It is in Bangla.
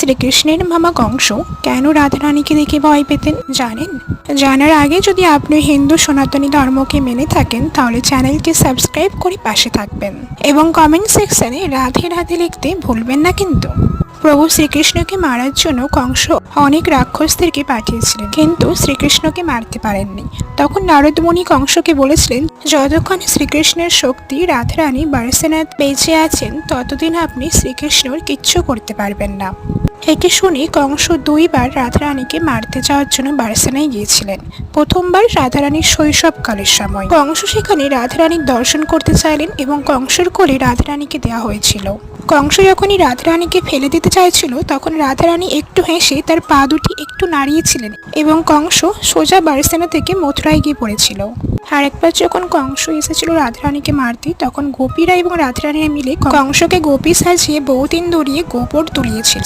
শ্রীকৃষ্ণের মামা কংস কেন রাধারানীকে দেখে ভয় পেতেন জানেন? জানার আগে যদি আপনি হিন্দু সনাতনী ধর্মকে মেনে থাকেন, তাহলে চ্যানেলটি সাবস্ক্রাইব করে পাশে থাকবেন এবং কমেন্ট সেকশনে রাধে রাধে লিখতে ভুলবেন না কিন্তু। প্রভু শ্রীকৃষ্ণকে মারার জন্য কংস অনেক রাক্ষসদেরকে পাঠিয়েছিলেন, কিন্তু শ্রীকৃষ্ণকে মারতে পারেননি। তখন নারদমণি কংসকে বলেছিলেন, যতক্ষণ শ্রীকৃষ্ণের শক্তি রাধারানী বারসেনাথ বেঁচে আছেন, ততদিন আপনি শ্রীকৃষ্ণর কিচ্ছু করতে পারবেন না। একে শুনে কংস দুইবার রাধারানীকে মারতে যাওয়ার জন্য বারসেনায় গিয়েছিলেন। প্রথমবার রাধারানীর শৈশবকালের সময়। কংস সেখানে রাধারানীর দর্শন করতে চাইলেন এবং কংসের কোলে রাধারানীকে দেওয়া হয়েছিল। কংস যখনই রাধারানীকে ফেলে দিতে চাইছিল, তখন রাধারানী একটু হেসে তার পা দুটি একটু নাড়িয়েছিলেন এবং কংস সোজা বারসেনা থেকে মথুরায় গিয়ে পড়েছিল। আর একবার যখন কংস এসেছিল রাধারানীকে মারতে, তখন গোপীরা এবং রাধারানীরা মিলে কংসকে গোপী সাজিয়ে বহুদিন ধরিয়ে গোবর তুলিয়েছিল।